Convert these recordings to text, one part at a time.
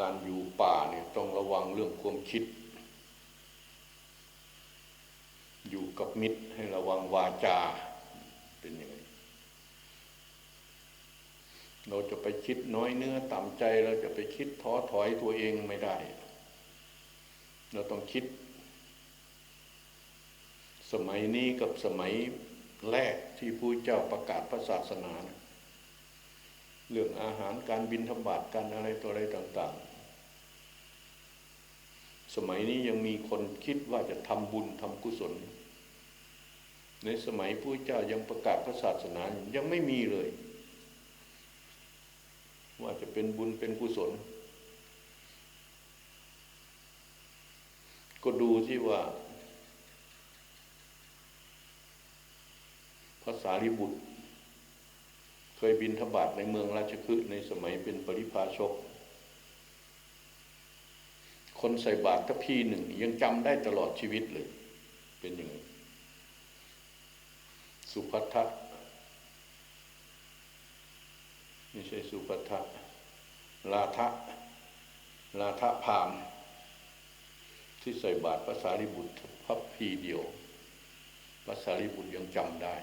การอยู่ป่าเนี่ยต้องระวังเรื่องความคิด อยู่กับมิตรให้ระวังวาจาเป็นยังไงเราจะไปคิดน้อยเนื้อต่ำใจเราจะไปคิดท้อถอยตัวเองไม่ได้ เราต้องคิด สมัยนี้กับสมัยแรกที่ผู้เจ้าประกาศพระศาสนานะเรื่องอาหารการบินธบาตการอะไรตัวอะไรต่าง ๆ สมัยนี้ยังมีคนคิดว่าจะทำบุญทำกุศล ในสมัยผู้เจ้ายังประกาศพระศาสนายังไม่มีเลย ว่าจะเป็นบุญเป็นกุศล ก็ดูที่ว่าภาษาลิบุตร เคยบินทบาทในเมืองราชคฤห์ในสมัยเป็นปริพาชก คนใส่บาตรทัพีหนึ่งยังจำได้ตลอดชีวิตเลย เป็นอย่างนี้สุภัททะไม่ใช่สุภัททะลาทะลาทะพาม ที่ใส่บาตรภาษาลิบุตรพับพีเดียวภาษาลิบุตรยังจำได้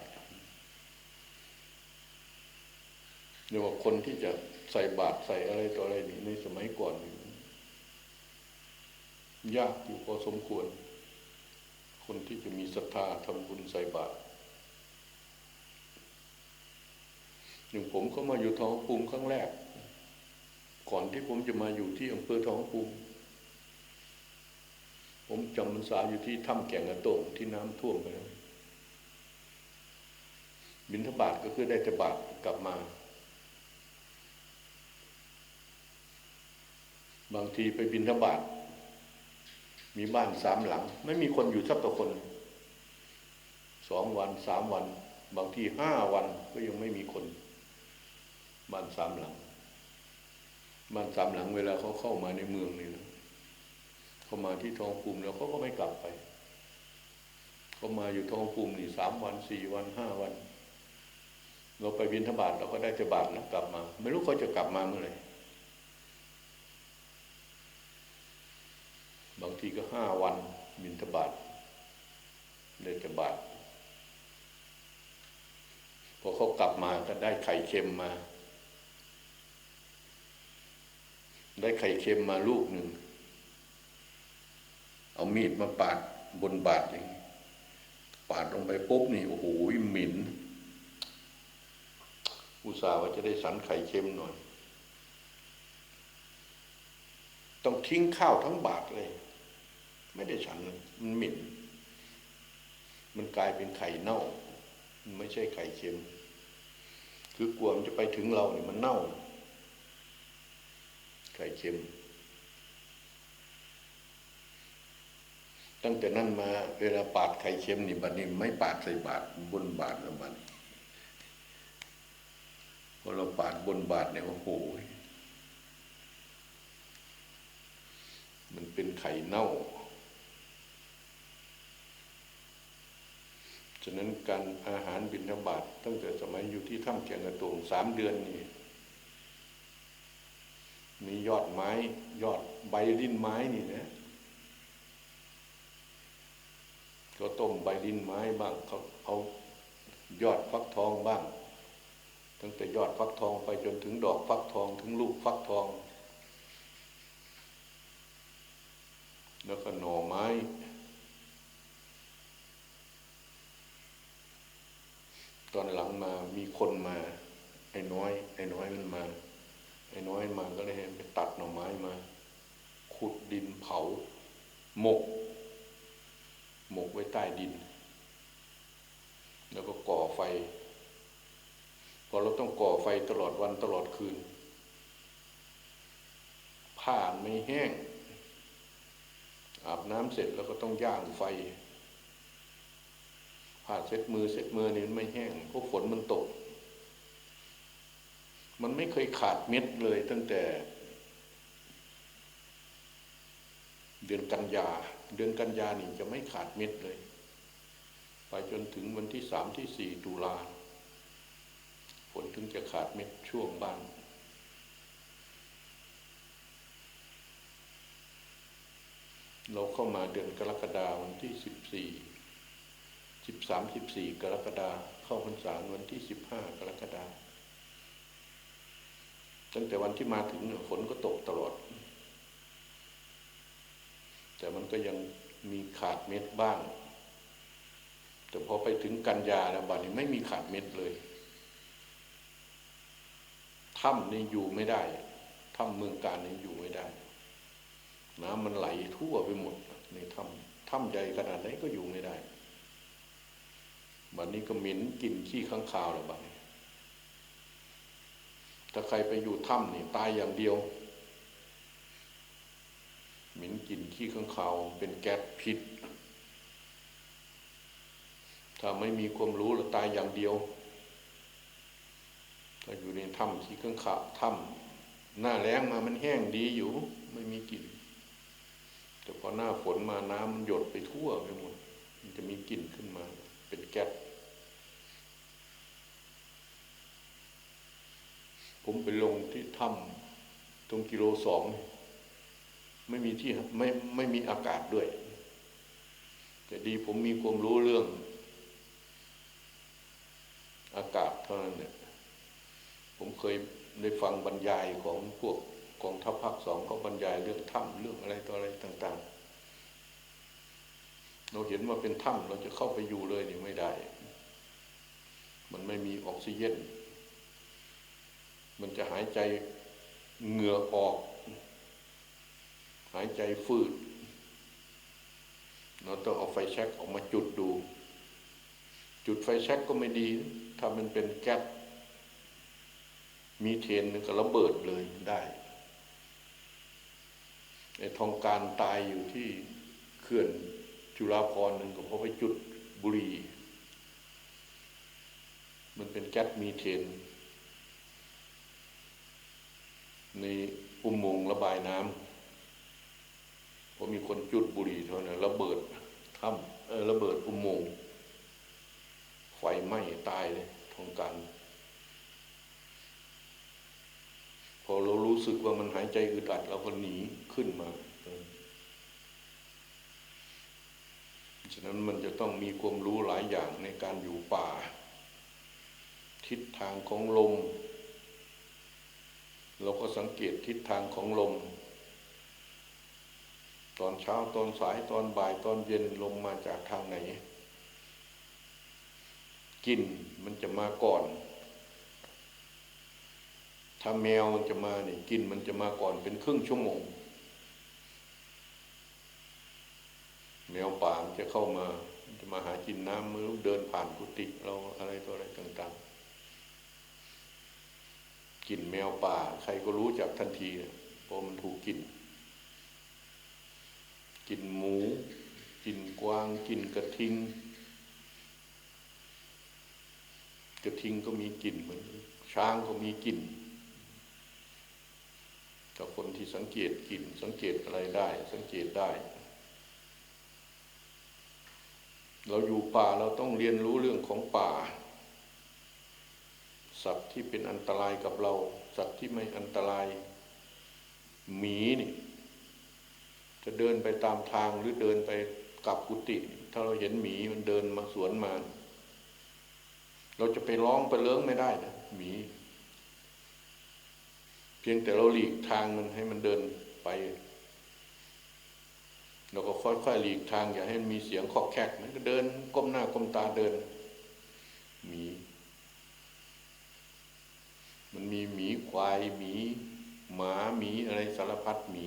เรียกว่าคนที่จะใส่บาตรใส่อะไรต่ออะไรนี่ในสมัยก่อน ยากอยู่พอสมควร คนที่จะมีศรัทธาทำบุญใส่บาตรอย่างผมก็มาอยู่ท้องภูมิครั้งแรก ก่อนที่ผมจะมาอยู่ที่อำเภอท้องภูมิ ผมจำพรรษาอยู่ที่ถ้ำแก่งกระโตงที่น้ำท่วมไปแล้วบินทบาทก็คือได้จะบาทกลับมา บางทีไปบินทบาท มีบ้านสามหลัง ไม่มีคนอยู่สักต่อคนสองวันสามวัน บางทีห้าวันก็ยังไม่มีคน บ้านสามหลัง บ้านสามหลังเวลาเขาเข้ามาในเมืองนี่นะเขามาที่ทองภูมิแล้วเขาก็ไม่กลับไป เขามาอยู่ทองภูมินี่สามวันสี่วันห้าวัน เราไปบินทบาทเราก็ได้จะบาทแล้วกลับมา ไม่รู้เขาจะกลับมาเมื่อไหร่ บางทีก็ห้าวันบินทบาทได้จะบาทพอเขากลับมาก็ได้ไข่เค็มมา ได้ไข่เค็มมาลูกหนึ่ง เอามีดมาปาดบนบาทอย่างนี้ปาดลงไปปุ๊บนี่โอ้โหหมินอุตส่าห์ว่าจะได้สันไข่เค็มหน่อย ต้องทิ้งข้าวทั้งบาทเลย ไม่ได้ฉันมันหมิ่น มันกลายเป็นไข่เน่า มันไม่ใช่ไข่เค็ม คือกลัวมันจะไปถึงเราเนี่ยมันเน่า ไข่เค็ม ตั้งแต่นั้นมาเวลาปาดไข่เค็มนี่บัดนี้ไม่ปาดใส่บาทบนบาทแล้วบัดพอเราปาดบนบาทเนี่ยโอ้โหมันเป็นไข่เน่า ฉะนั้นการอาหารบิณฑบาตตั้งแต่สมัยอยู่ที่ถ้ำเกียงกระตงสามเดือนนี่มียอดไม้ ยอดใบลิ้นไม้นี่นะก็ต้มใบลิ้นไม้บ้างเขาเอายอดฟักทองบ้าง ตั้งแต่ยอดฟักทองไปจนถึงดอกฟักทองถึงลูกฟักทอง แล้วก็หน่อไม้ ตอนหลังมามีคนมา ไอ้น้อย ไอ้น้อยมันมา ไอ้น้อยมาก็เลยไปตัดหน่อไม้มา ขุดดินเผา หมก หมกไว้ใต้ดิน แล้วก็ก่อไฟ พอเราต้องก่อไฟตลอดวันตลอดคืนผ้านไม่แห้ง อาบน้ำเสร็จแล้วก็ต้องย่างไฟ ผ้าเซ็ตมือเซ็ตมือนี่มันไม่แห้งเพราะฝนมันตก มันไม่เคยขาดเม็ดเลยตั้งแต่ เดือนกันยา เดือนกันยานี่จะไม่ขาดเม็ดเลย ไปจนถึงวันที่สามที่สี่ตุลาฝนถึงจะขาดเม็ดช่วงบ้างเราเข้ามาเดือนกรกฎาวันที่สิบสี่ สิบสามสิบสี่กรกฎาเข้าพรรษาวันที่สิบห้ากรกฎาตั้งแต่วันที่มาถึงฝนก็ตกตลอด แต่มันก็ยังมีขาดเม็ดบ้าง แต่พอไปถึงกันยาแล้วบัดนี้ไม่มีขาดเม็ดเลยถ้ำนี่อยู่ไม่ได้ถ้ำเมืองการนี่อยู่ไม่ได้น้ำมันไหลทั่วไปหมดในถ้ำถ้ำใหญ่ขนาดไหนก็อยู่ไม่ได้ ดนี้ก็เหม็นกลิ่นขี้ข้างคาวแล้วบัดถ้าใครไปอยู่ถ้ำนี่ตายอย่างเดียว เหม็นกลิ่นขี้ข้างคาวเป็นแก๊สพิษ ถ้าไม่มีความรู้ล้วตายอย่างเดียว ถ้าอยู่ในถ้ำขี้ข้างคาวถ้ำหน้าแล้งมามันแห้งดีอยู่ ไม่มีกลิ่นแต่พอหน้าฝนมาน้ำมันหยดไปทั่วไปหมด มันจะมีกลิ่นขึ้นมา เป็นแก๊ส ผมไปลงที่ถ้ำตรงกิโลสองไม่มีที่ไม่ไม่มีอากาศด้วย แต่ดีผมมีความรู้เรื่อง อากาศเท่านั้นเนี่ยผมเคยได้ฟังบรรยายของพวกกองทัพภาคสองเขาบรรยายเรื่องถ้ำเรื่องอะไรต่ออะไรต่าง ๆ เราเห็นว่าเป็นถ้ำเราจะเข้าไปอยู่เลยนี่ไม่ได้ มันไม่มีออกซิเจน มันจะหายใจเหงื่อออก หายใจฟืด เราต้องเอาไฟแช็กออกมาจุดดู จุดไฟแช็กก็ไม่ดี ถ้ามันเป็นแก๊สมีเทนนึงก็ระเบิดเลยได้ไอ้ทองการตายอยู่ที่เขื่อนจุฬาภรณ์หนึ่งก็เพราะไปจุดบุรี มันเป็นแก๊สมีเทน ในอุโมงค์ระบายน้ำพอมีคนจุดบุหรี่เท่านั้นระเบิดถ้ำเออระเบิดอุโมงค์ไฟไหม้ตายเลยทองการพอเรารู้สึกว่ามันหายใจอึดอัดเราก็หนีขึ้นมาฉะนั้นมันจะต้องมีความรู้หลายอย่างในการอยู่ป่า ทิศทางของลม เราก็สังเกตทิศทางของลม ตอนเช้าตอนสายตอนบ่ายตอนเย็นลมมาจากทางไหนกลิ่นมันจะมาก่อน ถ้าแมวมันจะมาเนี่ยกลิ่นมันจะมาก่อนเป็นครึ่งชั่วโมง แมวป่ามันจะเข้ามามันจะมาหากินน้ำมือเดินผ่านกุฏิเราอะไรตัวอะไรต่าง กลิ่นแมวป่า ใครก็รู้จักทันทีเพราะมันถูกกลิ่นกลิ่นหมูกลิ่นกวางกลิ่นกระทิง กระทิงก็มีกลิ่นเหมือนช้างก็มีกลิ่นถ้าคนที่สังเกตกลิ่นสังเกตอะไรได้ สังเกตได้ เราอยู่ป่าเราต้องเรียนรู้เรื่องของป่า สัตว์ที่เป็นอันตรายกับเรา สัตว์ที่ไม่อันตราย หมีนี่ จะเดินไปตามทางหรือเดินไปกลับกุฏิถ้าเราเห็นหมีมันเดินมาสวนมา เราจะไปร้องไปเลื้งไม่ได้นะหมี เพียงแต่เราหลีกทางมันให้มันเดินไปเราก็ค่อยๆหลีกทางอย่าให้มันมีเสียงคอกแคกมันก็เดินก้มหน้าก้มตาเดินหมี มันมีหมีควายหมีหมาหมีอะไรสารพัดหมี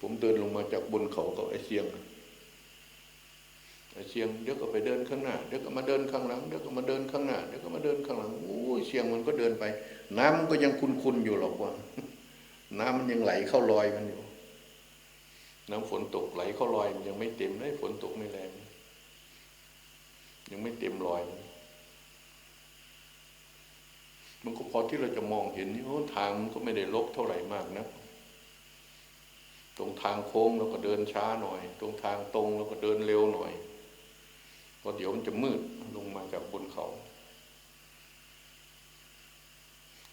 ผมเดินลงมาจากบนเขากับไอ้เสียงไอ้เสียงเดี๋ยวก็ไปเดินข้างหน้าเดี๋ยวก็มาเดินข้างหลังเดี๋ยวก็มาเดินข้างหน้าเดี๋ยวก็มาเดินข้างหลังโอ้ยเสียงมันก็เดินไป น้ำมันก็ยังคุ้นๆอยู่หรอกว่า น้ำมันยังไหลเข้าลอยมันอยู่ น้ำฝนตกไหลเข้าลอยมันยังไม่เต็มเลยฝนตกไม่แรง ยังไม่เต็มลอย มันก็พอที่เราจะมองเห็นนี่โอ้ทางมันก็ไม่ได้ลบเท่าไหร่มากนะ ตรงทางโค้งเราก็เดินช้าหน่อย ตรงทางตรงเราก็เดินเร็วหน่อยเพราะเดี๋ยวมันจะมืดลงมาจากบนเขา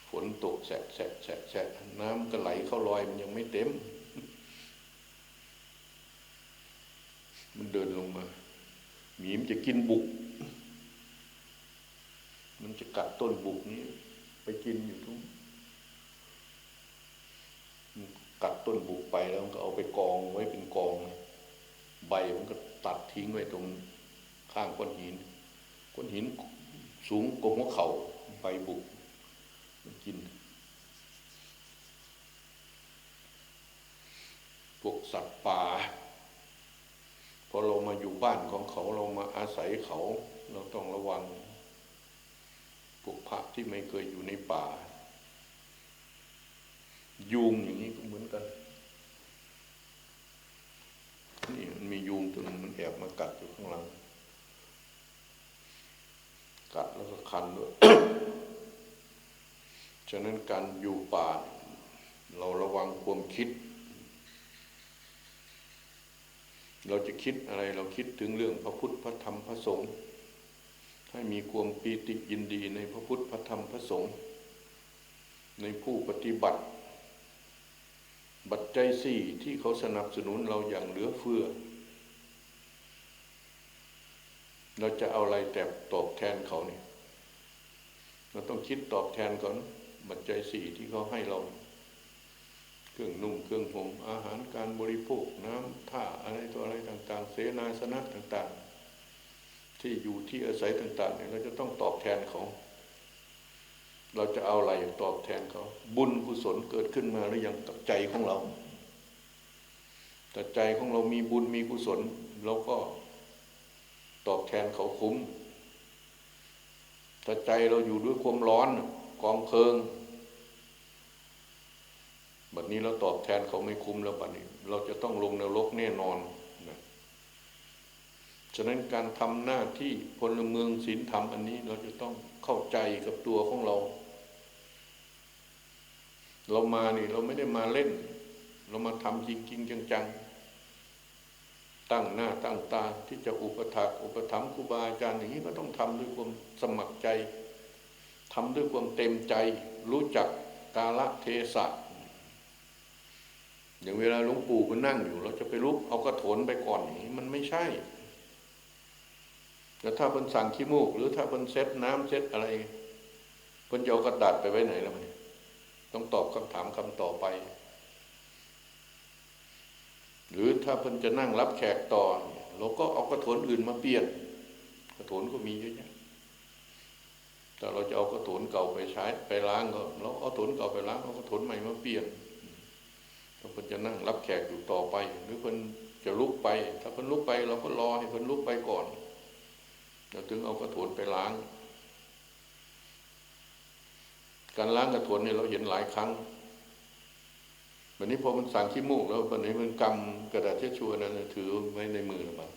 ฝนตกแสะแสะแสะแสะน้ำก็ไหลเข้าลอยมันยังไม่เต็ม มันเดินลงมา หมีมันจะกินบุก มันจะกัดต้นบุกนี้ ไปกินอยู่ทุกกัดต้นบุกไปแล้วมันก็เอาไปกองไว้เป็นกอง ใบมันก็ตัดทิ้งไว้ตรงข้างก้อนหินก้อนหินสูงกว่าหัวเข่าใบบุกมันกิน พวกสัตว์ป่า พอเรามาอยู่บ้านของเขาเรามาอาศัยเขา เราต้องระวังพวกพระที่ไม่เคยอยู่ในป่า ยุงอย่างนี้ก็เหมือนกัน นี่มันมียุงตัวนึงมันแอบมากัดอยู่ข้างหลัง กัดแล้วก็คันด้วยฉะนั้นการอยู่ป่า เราระวังความคิด เราจะคิดอะไรเราคิดถึงเรื่องพระพุทธพระธรรมพระสงฆ์ให้มีความปีติยินดีในพระพุทธพระธรรมพระสงฆ์ในผู้ปฏิบัติ บัจจัยสี่ที่เขาสนับสนุนเราอย่างเหลือเฟือ เราจะเอาอะไรแต่ตอบแทนเขาเนี่ยเราต้องคิดตอบแทนก่อนบัจจัยสี่ที่เขาให้เราเเครื่องนุ่งเครื่องห่มอาหารการบริโภคน้ำท่าอะไรตัวอะไรต่าง ๆ เสนาสนะต่าง ๆ ที่อยู่ที่อาศัยต่างๆเนี่ยเราจะต้องตอบแทนเขา เราจะเอาอะไรตอบแทนเขา บุญกุศลเกิดขึ้นมาหรือยังกับใจของเราแต่ใจของเรามีบุญมีกุศลเราก็ตอบแทนเขาคุ้มแต่ใจเราอยู่ด้วยความร้อนกองเพลิง บัดนี้เราตอบแทนเขาไม่คุ้มแล้วบัดนี้ เราจะต้องลงนรกแน่นอนนะฉะนั้นการทำหน้าที่พลเมืองศีลธรรมอันนี้เราจะต้องเข้าใจกับตัวของเรา เรามานี่เราไม่ได้มาเล่น เรามาทำจริงๆจังๆ ตั้งหน้าตั้งตาที่จะอุปถักอุปถัมภ์ครูบาอาจารย์อย่างนี้ก็ต้องทำด้วยความสมัครใจทำด้วยความเต็มใจ รู้จักกาลเทศะ อย่างเวลาหลวงปู่มันนั่งอยู่ เราจะไปลุกเอากระโถนไปก่อนนี้มันไม่ใช่แต่ถ้าเป็นสั่งขี้มูก หรือถ้าเป็นเซ็ตน้ำเซ็ตอะไรเพิ่นจะเอากระดาษไปไว้ไหนแล้วมันต้องตอบคำถามคำต่อไป หรือถ้าเพิ่นจะนั่งรับแขกต่อเราก็เอากระโถนอื่นมาเปลี่ยน กระโถนก็มีเยอะแยะแต่เราจะเอากระโถนเก่าไปใช้ไปล้างก็เราเอากระโถนเก่าไปล้างเอากระโถนใหม่มาเปลี่ยน นั่งรับแขกอยู่ต่อไป หรือเพิ่นจะลุกไป ถ้าเพิ่นลุกไป เราก็รอให้เพิ่นลุกไปก่อนเราถึงเอากระโถนไปล้าง การล้างกระโถนเนี่ยเราเห็นหลายครั้งวันนี้พอมันสั่งขี้มูกแล้ววันนี้มันกำกระดาษเช็ดชัวนั้นถือไว้ในมือหรือเปล่า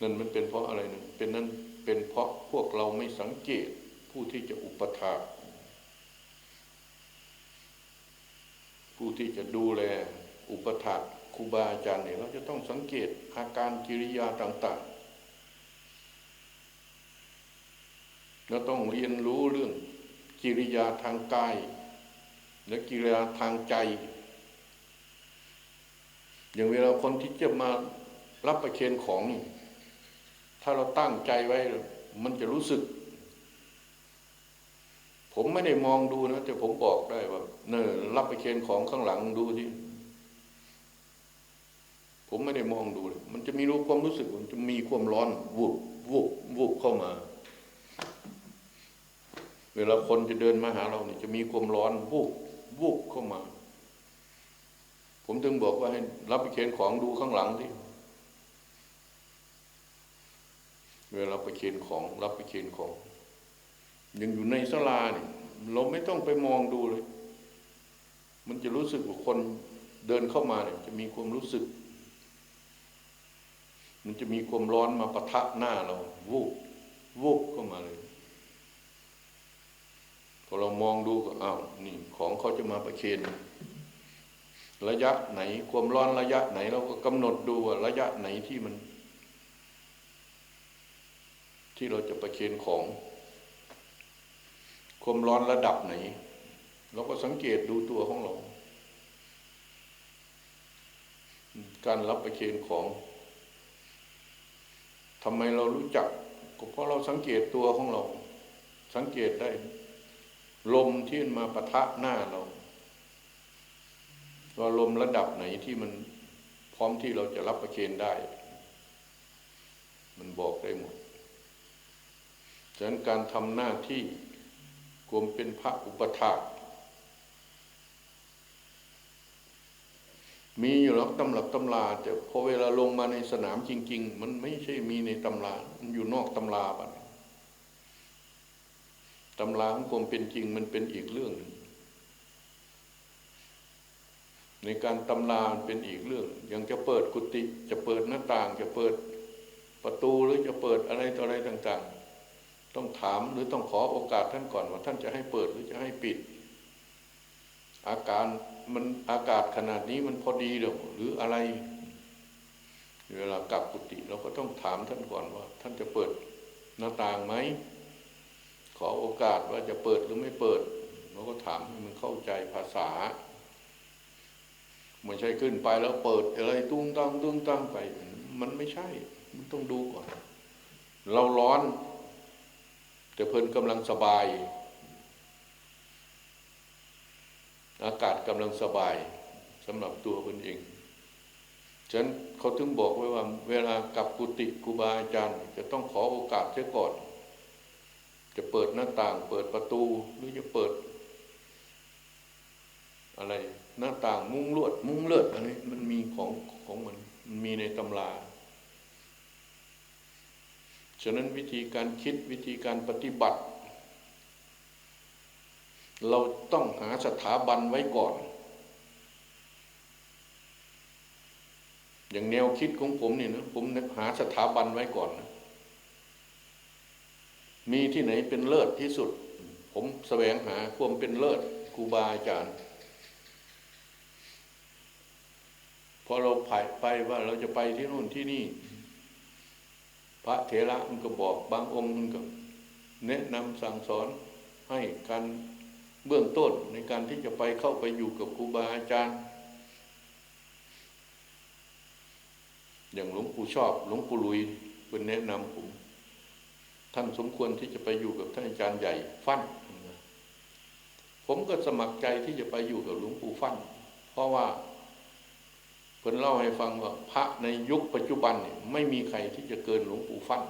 นั่นมันเป็นเพราะอะไรนะเป็นนั่นเป็นเพราะพวกเราไม่สังเกตผู้ที่จะอุปถาก ผู้ที่จะดูแลอุปถัมภ์ครูบาอาจารย์เนี่ยเราจะต้องสังเกตอาการกิริยาต่างๆเราต้องเรียนรู้เรื่องกิริยาทางกาย และกิริยาทางใจ อย่างเวลาคนที่จะมารับประเคนของ ถ้าเราตั้งใจไว้มันจะรู้สึก ผมไม่ได้มองดูนะ แต่ผมบอกได้ว่าเนอรับไปเคนของข้างหลังดูที่ ผมไม่ได้มองดูเลยมันจะมีรู้ความรู้สึกมันจะมีความร้อนวูบวูบวูบเข้ามา เวลาคนจะเดินมาหาเราเนี่ยจะมีความร้อนวูบวูบเข้ามา ผมถึงบอกว่าให้รับไปเคนของดูข้างหลังที่เวลาไปเคนของ รับไปเคนของ ยังอยู่ในสลาเนี่ยเราไม่ต้องไปมองดูเลย มันจะรู้สึกว่าคนเดินเข้ามาเนี่ยจะมีความรู้สึก มันจะมีความร้อนมาปะทะหน้าเราวูบวูบเข้ามาเลยพอเรามองดูก็อ้าวนี่ของเขาจะมาประเคนระยะไหน ความร้อนระยะไหน เราก็กำหนดดูว่าระยะไหนที่มัน ที่เราจะประเคนของ ความร้อนระดับไหน เราก็สังเกตดูตัวของเรา การรับประเคนของทำไมเรารู้จักก็เพราะเราสังเกตตัวของเรา สังเกตได้ ลมที่มันมาปะทะหน้าเราว่าลมระดับไหนที่มันพร้อมที่เราจะรับประเคนได้ มันบอกได้หมดฉะนั้นการทำหน้าที่ กลมเป็นพระอุปถากมีอยู่แล้วตำรับตำราแต่พอเวลาลงมาในสนามจริง ๆ มันไม่ใช่มีในตำรา มันอยู่นอกตำราปะตำราของกลมเป็นจริงมันเป็นอีกเรื่องหนึ่งในการตำรามันเป็นอีกเรื่อง ยังจะเปิดกุฏิจะเปิดหน้าต่าง จะเปิดประตูหรือจะเปิดอะไรต่ออะไรต่าง ๆ ต้องถามหรือต้องขอโอกาสท่านก่อนว่าท่านจะให้เปิดหรือจะให้ปิด อาการมันอากาศขนาดนี้มันพอดีหรือหรืออะไร เวลากลับกุฏิเราก็ต้องถามท่านก่อนว่า ท่านจะเปิดหน้าต่างไหมขอโอกาสว่าจะเปิดหรือไม่เปิดเราก็ถามให้มันเข้าใจภาษาไม่ใช่ขึ้นไปแล้วเปิดอะไรตุ้งตังตุ้งตังไป มันไม่ใช่ มันต้องดูก่อน เราร้อน แต่เพิ่นกำลังสบาย อากาศกำลังสบายสำหรับตัวเพิ่นเองฉันเขาถึงบอกไว้ว่า เวลากับกุฏิครูบาอาจารย์ จะต้องขอโอกาสเสียก่อน จะเปิดหน้าต่าง เปิดประตูหรือจะเปิด อะไร หน้าต่างมุ้งลวด มุ้งเลือดอันนี้มันมีของของมันมันมีในตำรา ฉะนั้นวิธีการคิดวิธีการปฏิบัติ เราต้องหาสถาบันไว้ก่อน อย่างแนวคิดของผมนี่นะผมหาสถาบันไว้ก่อนนะมีที่ไหนเป็นเลิศที่สุด ผมแสวงหาความเป็นเลิศครูบาอาจารย์พอเราผ่ายไปว่าเราจะไปที่นู่นที่นี่ พระเถระมันก็บอกบางองค์มันก็แนะนำสั่งสอนให้การเบื้องต้นในการที่จะไปเข้าไปอยู่กับครูบาอาจารย์ อย่างหลวงปู่ชอบหลวงปู่ลุยเป็นแนะนำผม ท่านสมควรที่จะไปอยู่กับท่านอาจารย์ใหญ่ฟั่นผมก็สมัครใจที่จะไปอยู่กับหลวงปู่ฟั่น เพราะว่า เพิ่นเล่าให้ฟังว่าพระในยุคปัจจุบันเนี่ยไม่มีใครที่จะเกินหลวงปู่ฟั่น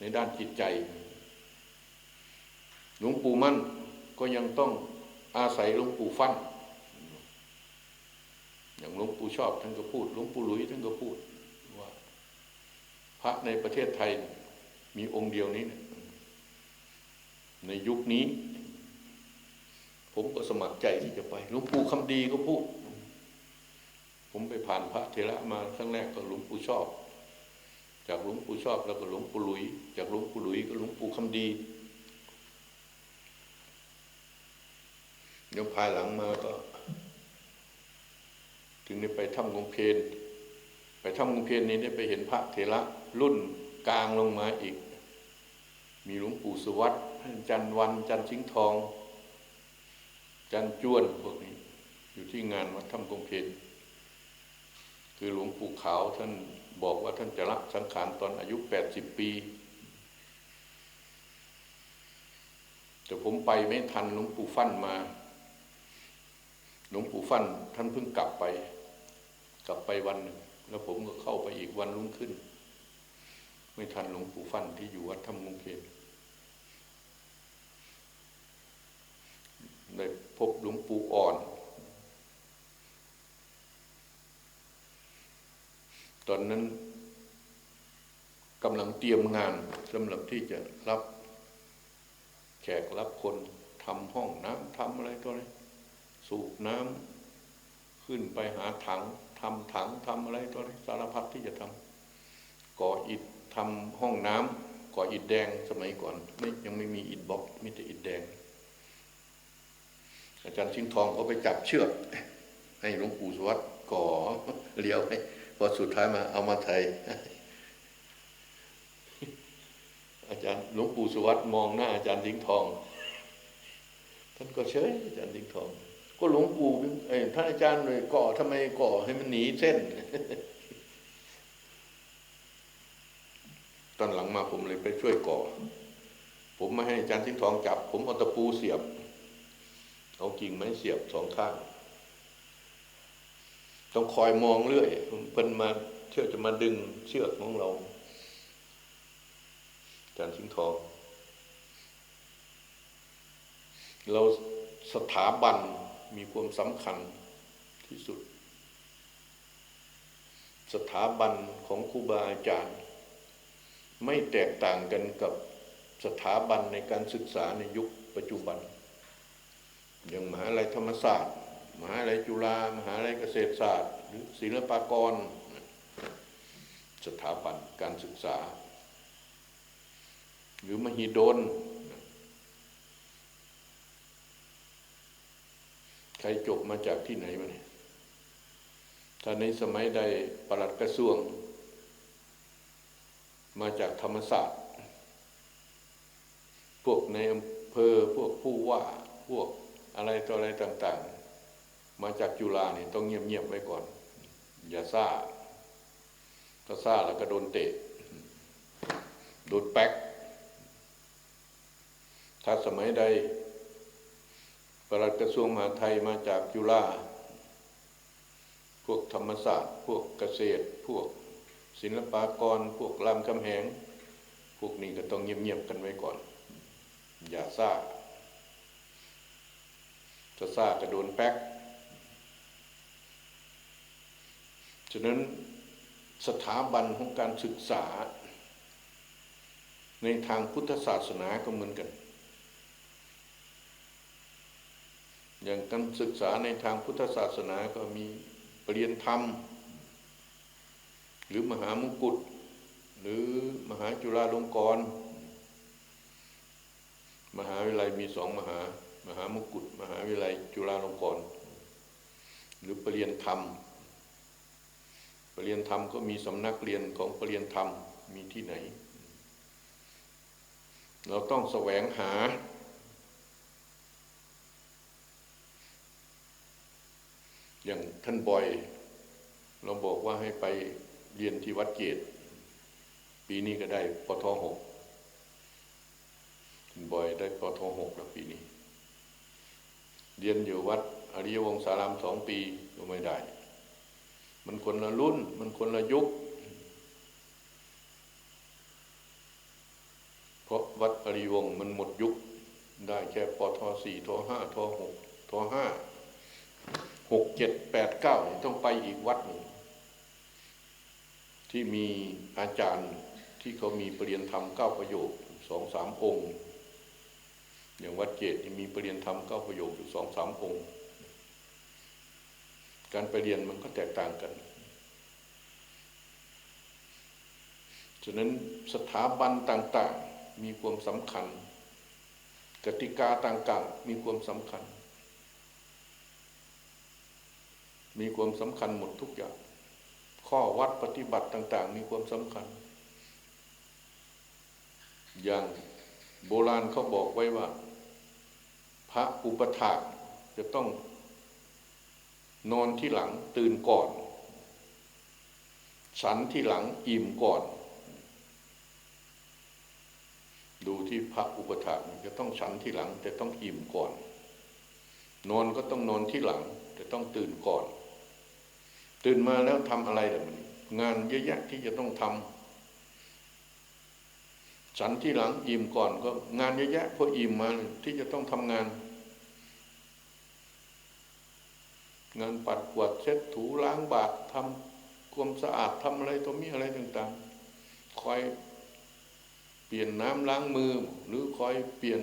ในด้านจิตใจ หลวงปู่มั่นก็ยังต้องอาศัยหลวงปู่ฟั่นอย่างหลวงปู่ชอบท่านก็พูดหลวงปู่หลุยท่านก็พูดว่า พระในประเทศไทยมีองค์เดียวนี้ในยุคนี้ ผมก็สมัครใจที่จะไปหลวงปู่คำดีก็พูด ผมไปผ่านพระเทระมาครั้งแรกก็หลวงปู่ชอบ จากหลวงปู่ชอบแล้วก็หลวงปู่หลุย จากหลวงปู่หลุยก็หลวงปู่คำดีเดี๋ยวภายหลังมาก็ ถึงได้ไปถ้ำกงเพนไปถ้ำกงเพนนี้ได้ไปเห็นพระเถระรุ่นกลางลงมาอีก มีหลวงปู่สุวัตจันวันจันชิงทอง จันจวนพวกนี้ อยู่ที่งานวัดถ้ำกงเพน คือหลวงปู่ขาวท่านบอกว่าท่านจะละสังขารตอนอายุแปดสิบปีแต่ผมไปไม่ทันหลวงปู่ฟั่นมา หลวงปู่ฟั่นท่านเพิ่งกลับไป กลับไปวันหนึ่งแล้วผมก็เข้าไปอีกวันรุ่งขึ้น ไม่ทันหลวงปู่ฟั่นที่อยู่วัดธรรมงเพนได้พบหลวงปู่อ่อน ตอนนั้นกำลังเตรียมงานสำหรับที่จะรับแขกรับคนทำห้องน้ำทำอะไรตัวนี้สูบน้ำขึ้นไปหาถังทำถังทำอะไรตัวนี้สารพัดที่จะทำก่ออิฐทำห้องน้ำก่ออิฐแดงสมัยก่อนไม่ยังไม่มีอิฐบล็อกมีแต่อิฐแดง อาจารย์ชิงทองก็ไปจับเชือกให้หลวงปู่สวัสดิ์ก่อเลี้ยวให้ พอสุดท้ายมาเอามาไทย อาจารย์หลวงปู่สุวัตมองหน้าอาจารย์สิงห์ทองก็เฉยอาจารย์สิงทอง ก็หลวงปู่เอ้ท่านอาจารย์เลยก่อทำไมก่อให้มันหนีเส้น ตอนหลังมาผมเลยไปช่วยก่อ ผมไม่ให้อาจารย์สิงทองจับ ผมเอาตะปูเสียบ เอากิ่งไม้เสียบสองข้าง ต้องคอยมองเรื่อยเพิ่นมาเชื่อจะมาดึงเชือกของเราอาจารย์สิงห์ทองเราสถาบันมีความสำคัญที่สุด สถาบันของครูบาอาจารย์ ไม่แตกต่างกันกับสถาบันในการศึกษาในยุคปัจจุบัน อย่างมหาลัยธรรมศาสตร์ มหาลัยจุฬามหาลัยเกษตรศาสตร์ หรือศิลปากร สถาบันการศึกษา หรือมหิดลใครจบมาจากที่ไหนมาเนี่ยถ้าในสมัยใดปลัดกระทรวง มาจากธรรมศาสตร์ พวกในอำเภอพวกผู้ว่าพวกอะไรต่ออะไรต่าง ๆ มาจากจุฬาเนี่ยต้องเงียบๆไว้ก่อน อย่าซ่าถ้าซ่าแล้วก็โดนเตะ โดนแป๊ก ถ้าสมัยใดประหลัดกระทรวงมหาดไทยมาจากจุฬาพวกธรรมศาสตร์ พวกเกษตร พวกศิลปากร พวกรามคำแหง พวกนี้ก็ต้องเงียบๆกันไว้ก่อน อย่าซ่าจะซ่าก็โดนแป๊ก ฉะนั้นสถาบันของการศึกษา ในทางพุทธศาสนาก็เหมือนกัน อย่างการศึกษาในทางพุทธศาสนาก็มีปรริยนธรรม หรือมหามงกุฎหรือมหาจุฬาลงกรณ์มหาวิทยาลัยมีสองมหามหามงกุฎมหาวิทยาลัยจุฬาลงกรณ์หรือปรริยนธรรม ปรริยนธรรมก็มีสำนักเรียนของปรริยนธรรมมีที่ไหน เราต้องแสวงหา อย่างท่านบอย เราบอกว่าให้ไปเรียนที่วัดเกตปีนี้ก็ได้ปทหกท่านบอยได้ปทหกแล้วปีนี้ เรียนอยู่วัดอริยวงศารามสองปีก็ไม่ได้ มันคนละรุ่น มันคนละยุค เพราะวัดอริวงมันหมดยุค ได้แค่ปทสี่ทห้าทหกทห้าหกเจ็ดแปดเก้าต้องไปอีกวัดหนึ่งที่มีอาจารย์ที่เขามีปรริยนธรรมเก้าประโยคสองสามองค์ อย่างวัดเกตที่มีปรริยนธรรมเก้าประโยคอยู่สองสามองค์ การไปเรียนมันก็แตกต่างกัน ฉะนั้นสถาบันต่างๆมีความสำคัญ กติกาต่างๆมีความสำคัญ มีความสำคัญหมดทุกอย่าง ข้อวัดปฏิบัติต่าง ๆ มีความสำคัญ อย่างโบราณเขาบอกไว้ว่า พระอุปถากจะต้อง นอนที่หลังตื่นก่อนฉันที่หลังอิ่มก่อน ดูที่พระอุปถาจะต้องฉันที่หลังแต่ต้องอิ่มก่อน นอนก็ต้องนอนที่หลัง แต่ต้องตื่นก่อน ตื่นมาแล้วทำอะไรล่ะมันงานเยอะแยะที่จะต้องทำฉันที่หลังอิ่มก่อนก็งานเยอะแยะพออิ่มมาที่จะต้องทำงาน งานปัดกวาดเช็ดถูล้างบาตรทำความสะอาดทำอะไรตัวมีอะไรต่างๆ คอยเปลี่ยนน้ำล้างมือ หรือคอยเปลี่ยน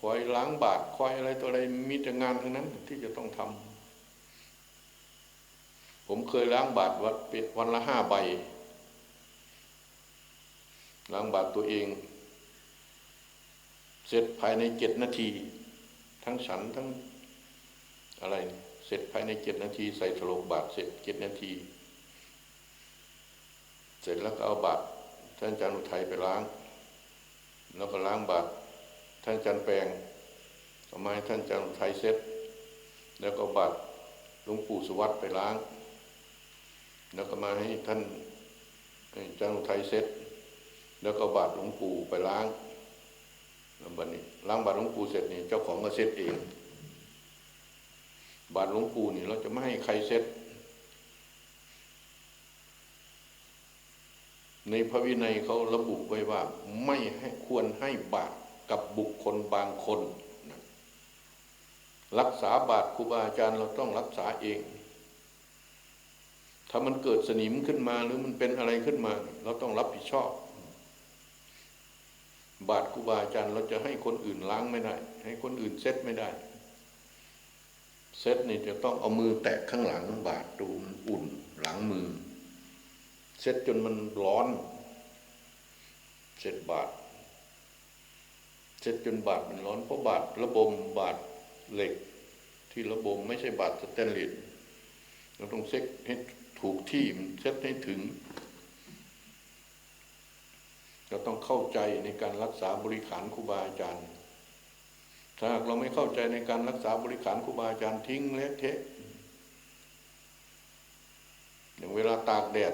คอยล้างบาตรคอยอะไรตัวอะไรมีแต่งานทั้งนั้นที่จะต้องทำผมเคยล้างบาตรวัดเป็ดวันละห้าใบล้างบาตรตัวเอง เสร็จภายในเจ็ดนาที ทั้งฉันทั้งอะไร เสร็จภายในเจ็ดนาที ใส่สโลกบาตรเสร็จเจ็ดนาที เสร็จแล้วก็เอาบาตรท่านอาจารย์อุทัยไปล้าง แล้วก็ล้างบาตรท่านอาจารย์แปลงเอามาให้ท่านอาจารย์ไทยเซ็ตแล้วก็บาตรหลวงปู่สุวัตไปล้าง แล้วก็มาให้ท่านอาจารย์ไทยเซ็ตแล้วก็บาตรหลวงปู่ไปล้างแล้วบัดนี้ล้างบาตรหลวงปู่เสร็จนี่เจ้าของก็เซ็ตเอง บาตรหลวงปู่นี่เราจะไม่ให้ใครเซ็ตในพระวินัยเขาระบุไว้ว่าไม่ให้ควรให้บาตรกับบุคคลบางคนนะรักษาบาตรครูบาอาจารย์เราต้องรักษาเอง ถ้ามันเกิดสนิมขึ้นมาหรือมันเป็นอะไรขึ้นมา เราต้องรับผิดชอบ บาตรครูบาอาจารย์เราจะให้คนอื่นล้างไม่ได้ ให้คนอื่นเซ็ตไม่ได้ เซตนี่จะต้องเอามือแตะข้างหลังบาตรดูมันอุ่นหลังมือ เซตจนมันร้อนเสร็จบาทเสร็จจนบาทมันร้อนเพราะบาทระบมบาทเหล็ก ที่ระบมไม่ใช่บาทสแตนเลสเราต้องเซ็ตให้ถูกที่มันเซ็ตให้ถึงเราต้องเข้าใจในการรักษาบริขารครูบาอาจารย์ ถ้าหากเราไม่เข้าใจในการรักษาบริขารครูบาอาจารย์ทิ้งเละเทะอย่างเวลาตากแดด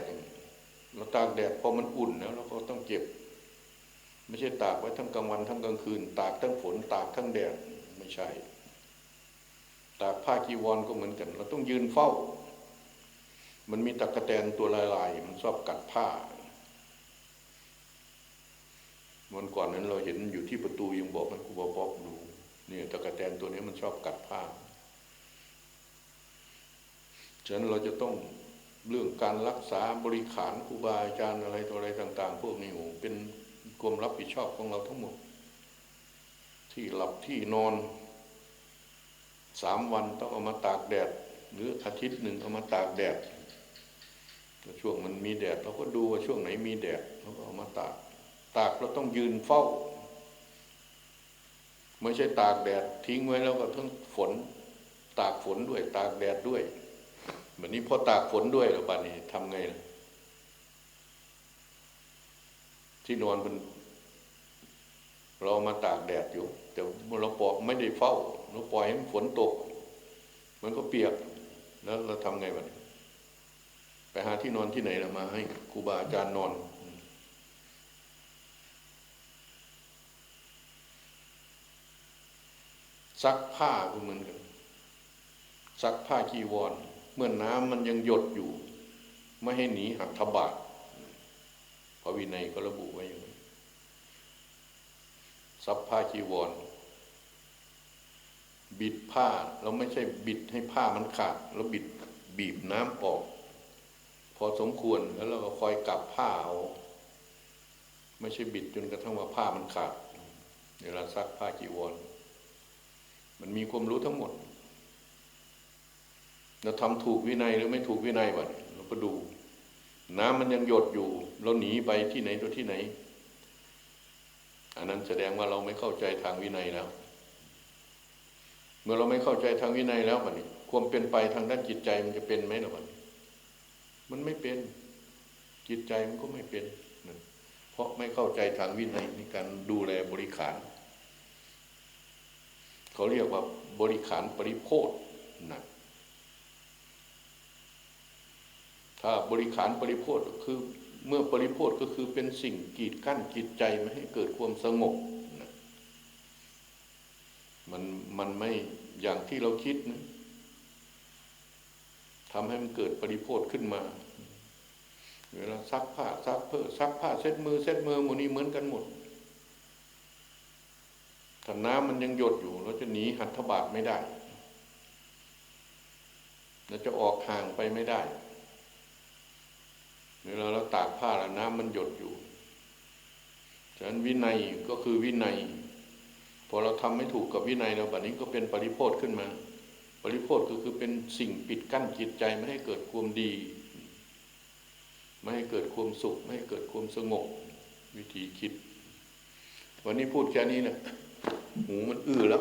เราตากแดดพอมันอุ่นแล้วเราก็ต้องเก็บ ไม่ใช่ตากไว้ทั้งกลางวันทั้งกลางคืน ตากทั้งฝนตากทั้งแดดไม่ใช่ ตากผ้ากีวรก็เหมือนกัน เราต้องยืนเฝ้า มันมีตะกะแตนตัวลายๆมันชอบกัดผ้าวันก่อนนั้นเราเห็นอยู่ที่ประตูยังบอกมันครูบาป๊อกดู เนี่ยตะกะแตนตัวนี้มันชอบกัดผ้าฉะนั้นเราจะต้องเรื่องการรักษาบริขารครูบาอาจารย์อะไรตัวอะไรต่าง ๆ พวกนี้โอ้เป็นความรับผิดชอบของเราทั้งหมด ที่หลับที่นอนสามวันต้องเอามาตากแดด หรืออาทิตย์หนึ่งเอามาตากแดดช่วงมันมีแดดเราก็ดูว่าช่วงไหนมีแดดเราก็เอามาตาก ตากเราต้องยืนเฝ้า ไม่ใช่ตากแดดทิ้งไว้แล้วก็ทั้งฝน ตากฝนด้วย ตากแดดด้วยแบบนี้พอตากฝนด้วยแล้วบ้านนี้ทำไงล่ะที่นอนมันเรามาตากแดดอยู่ แต่เราปล่อยไม่ได้เฝ้าเราปล่อยให้ฝนตก มันก็เปียก แล้วเราทำไงบ้างไปหาที่นอนที่ไหนเรามาให้ครูบาอาจารย์นอน ซักผ้าก็เหมือนกันซักผ้ากีวร เมื่อน้ำมันยังหยดอยู่ ไม่ให้หนีหักทบาทพระวินัยก็ระบุไว้อย่างนี้ซักผ้ากีวร บิดผ้าเราไม่ใช่บิดให้ผ้ามันขาดเราบิดบีบน้ำออก พอสมควรแล้วเราก็คอยกลับผ้าเอาไม่ใช่บิดจนกระทั่งว่าผ้ามันขาดเวลาซักผ้าจีวร มันมีความรู้ทั้งหมด เราทำถูกวินัยหรือไม่ถูกวินัยบ้างเราก็ดู น้ำมันยังหยดอยู่ เราหนีไปที่ไหนตัวที่ไหน อันนั้นแสดงว่าเราไม่เข้าใจทางวินัยแล้ว เมื่อเราไม่เข้าใจทางวินัยแล้วมันนี่ความเป็นไปทางด้านจิตใจมันจะเป็นไหมล่ะมันมันไม่เป็น จิตใจมันก็ไม่เป็น เพราะไม่เข้าใจทางวินัยในการดูแลบริขาร เขาเรียกว่าบริขารปริโภคนะถ้าบริขารปริโภคก็คือเมื่อปริโภคก็คือเป็นสิ่งกีดกั้นจิตใจไม่ให้เกิดความสงบนะมันมันไม่อย่างที่เราคิดนะทำให้มันเกิดปริโภคขึ้นมา เวลาซักผ้าซักเพื่อซักผ้าเช็ดมือเช็ดมือหมูนี้เหมือนกันหมด ถ้าน้ำมันยังหยดอยู่เราจะหนีหัตถบาทไม่ได้เราจะออกห่างไปไม่ได้เวลาเราตากผ้าแล้วน้ำมันหยดอยู่ฉะนั้นวินัยก็คือวินัยพอเราทำไม่ถูกกับวินัยเราแบบนี้ก็เป็นปริโภคขึ้นมา ปริโภคก็คือเป็นสิ่งปิดกั้นจิตใจไม่ให้เกิดความดี ไม่ให้เกิดความสุข ไม่ให้เกิดความสงบวิธีคิด วันนี้พูดแค่นี้นะ หูมันอื้อแล้ว